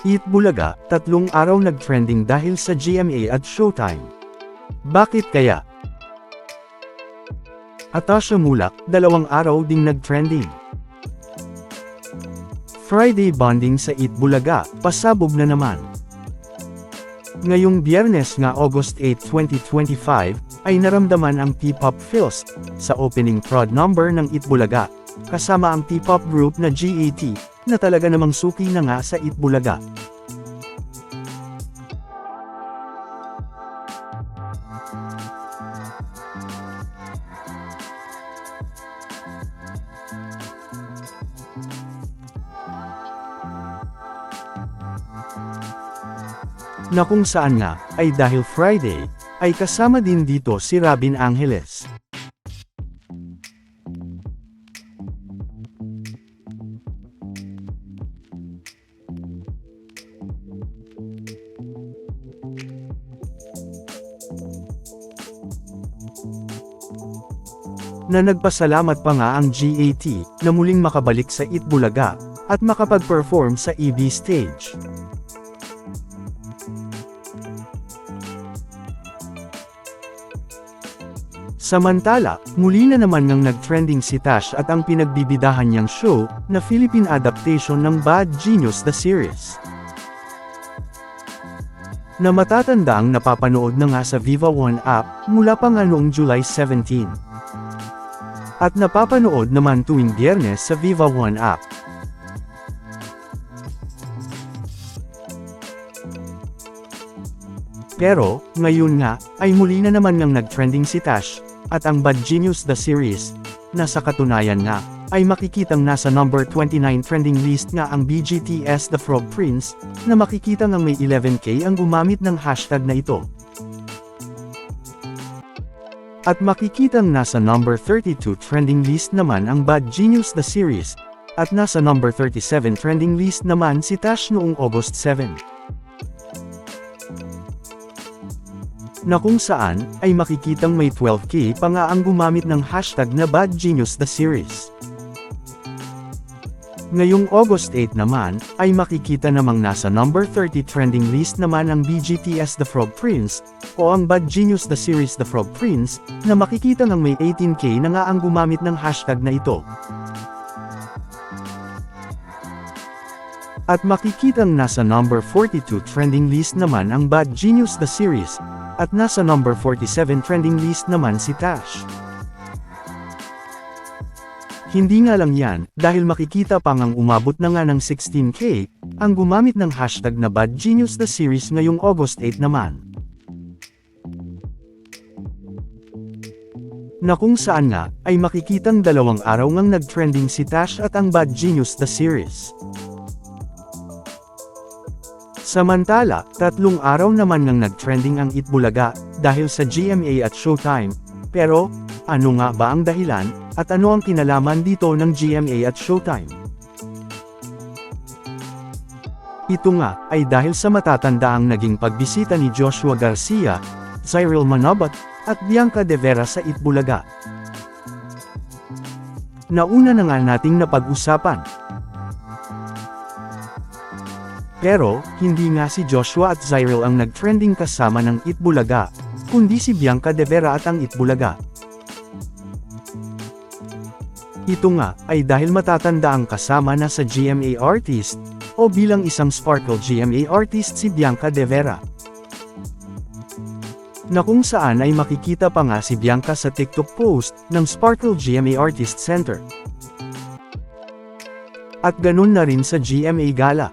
Eat Bulaga, tatlong araw nag-trending dahil sa GMA at Showtime. Bakit kaya? Atasha Mulak, dalawang araw ding nag-trending. Friday bonding sa Eat Bulaga, pasabog na naman. Ngayong biyernes nga August 8, 2025, ay naramdaman ang P-pop feels sa opening prod number ng Eat Bulaga, kasama ang P-pop group na GAT, na talaga namang suki na nga sa Eat Bulaga. Na kung saan nga, ay dahil Friday, ay kasama din dito si Robin Angeles. Na nagpasalamat pa nga ang GAT na muling makabalik sa Itbulaga at makapag-perform sa EB stage. Samantala, muli na naman ngang nag-trending si Tash at ang pinagbibidahan niyang show na Philippine adaptation ng Bad Genius the series. Na matatandaang napapanood na nga sa Viva One app mula pa nga noong July 17. At napapanood naman tuwing biyernes sa Viva One app. Pero, ngayon nga, ay muli na naman ngang nag-trending si Tash, at ang Bad Genius the series, na sa katunayan nga, ay makikitang nasa number 29 trending list nga ang BGTS The Frog Prince, na makikita ngang may 11k ang gumamit ng hashtag na ito. At makikitang nasa number 32 trending list naman ang Bad Genius the series, at nasa number 37 trending list naman si Tash noong August 7. Na kung saan, ay makikitang may 12k pa nga ang gumamit ng hashtag na Bad Genius the series. Ngayong August 8 naman, ay makikita namang nasa number 30 trending list naman ang BGTS The Frog Prince, o ang Bad Genius The Series The Frog Prince, na makikita ng may 18k na nga ang gumamit ng hashtag na ito. At makikitang nasa number 42 trending list naman ang Bad Genius The Series, at nasa number 47 trending list naman si Tash. Hindi nga lang yan, dahil makikita pa ngang umabot na nga ng 16k, ang gumamit ng hashtag na Bad Genius The Series ngayong August 8 naman. Na kung saan nga, ay makikitang dalawang araw ngang nag-trending si Tash at ang Bad Genius The Series. Samantala, tatlong araw naman ngang nag-trending ang Itbulaga, dahil sa GMA at Showtime, pero, ano nga ba ang dahilan, at ano ang kinalaman dito ng GMA at Showtime? Ito nga, ay dahil sa matatandaang naging pagbisita ni Joshua Garcia, Cyril Manabat, at Bianca De Vera sa Itbulaga. Nauna na nga nating napag-usapan. Pero, hindi nga si Joshua at Cyril ang nag-trending kasama ng Itbulaga, kundi si Bianca De Vera at ang Itbulaga. Ito nga, ay dahil matatanda ang kasama na sa GMA artist, o bilang isang Sparkle GMA artist si Bianca De Vera. Na kung saan ay makikita pa nga si Bianca sa TikTok post ng Sparkle GMA Artist Center. At ganun na rin sa GMA Gala.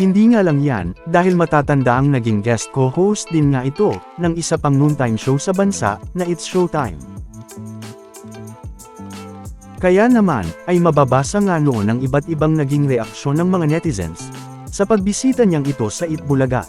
Hindi nga lang yan, dahil matatanda ang naging guest co-host din nga ito, ng isa pang noontime show sa bansa, na It's Showtime. Kaya naman, ay mababasa nga noon ang iba't ibang naging reaksyon ng mga netizens, sa pagbisita niyang ito sa Itbulaga.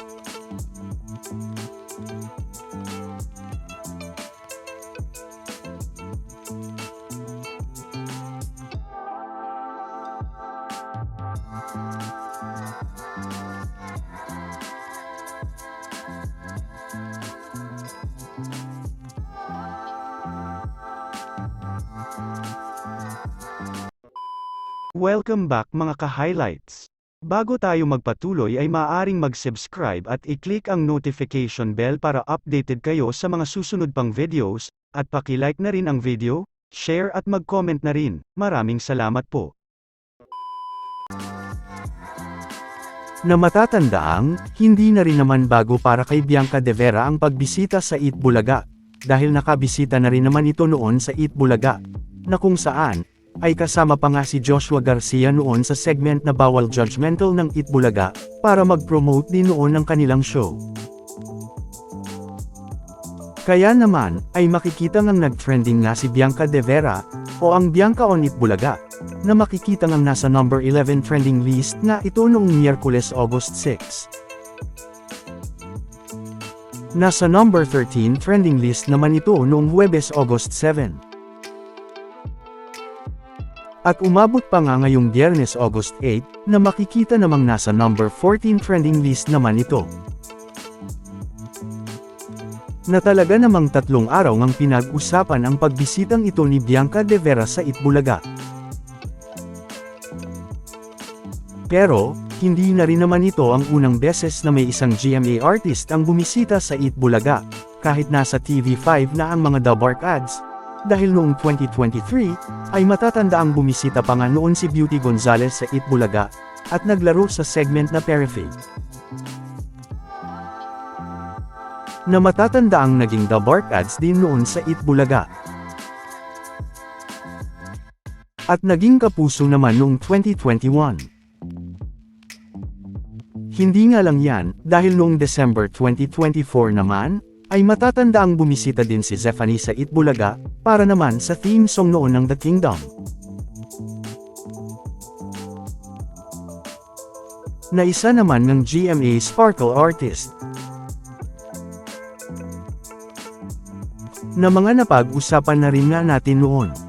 Welcome back mga ka-highlights. Bago tayo magpatuloy ay maaaring mag-subscribe at i-click ang notification bell para updated kayo sa mga susunod pang videos, at paki-like na rin ang video, share at mag-comment na rin. Maraming salamat po. Na matatandaang, hindi na rin naman bago para kay Bianca De Vera ang pagbisita sa Eat Bulaga, dahil nakabisita na rin naman ito noon sa Eat Bulaga, na kung saan, ay kasama pa nga si Joshua Garcia noon sa segment na Bawal Judgmental ng Eat Bulaga, para mag-promote din noon ng kanilang show. Kaya naman, ay makikita ngang nag-trending nga si Bianca De Vera, o ang Bianca on Eat Bulaga, na makikita ngang nasa number 11 trending list nga ito noong Miyerkules August 6. Nasa number 13 trending list naman ito noong Huwebes August 7. At umabot pa nga ngayong Biyernes August 8, na makikita namang nasa number 14 trending list naman ito. Na talaga namang tatlong araw ngang pinag-usapan ang pagbisitang ito ni Bianca De Vera sa Itbulaga. Pero, hindi na rin naman ito ang unang beses na may isang GMA artist ang bumisita sa Itbulaga, kahit nasa TV5 na ang mga Dabark ads. Dahil noong 2023, ay matatanda ang bumisita pa nga noon si Beauty Gonzalez sa Itbulaga, at naglaro sa segment na Perifade. Na matatanda ang naging Dabark ads din noon sa Itbulaga. At naging kapuso naman noong 2021. Hindi nga lang yan, dahil noong December 2024 naman, ay matatanda ang bumisita din si Zephanie sa Itbulaga, para naman sa theme song noon ng The Kingdom. Na isa naman ng GMA Sparkle Artist. Na mga napag-usapan na rin nga natin noon.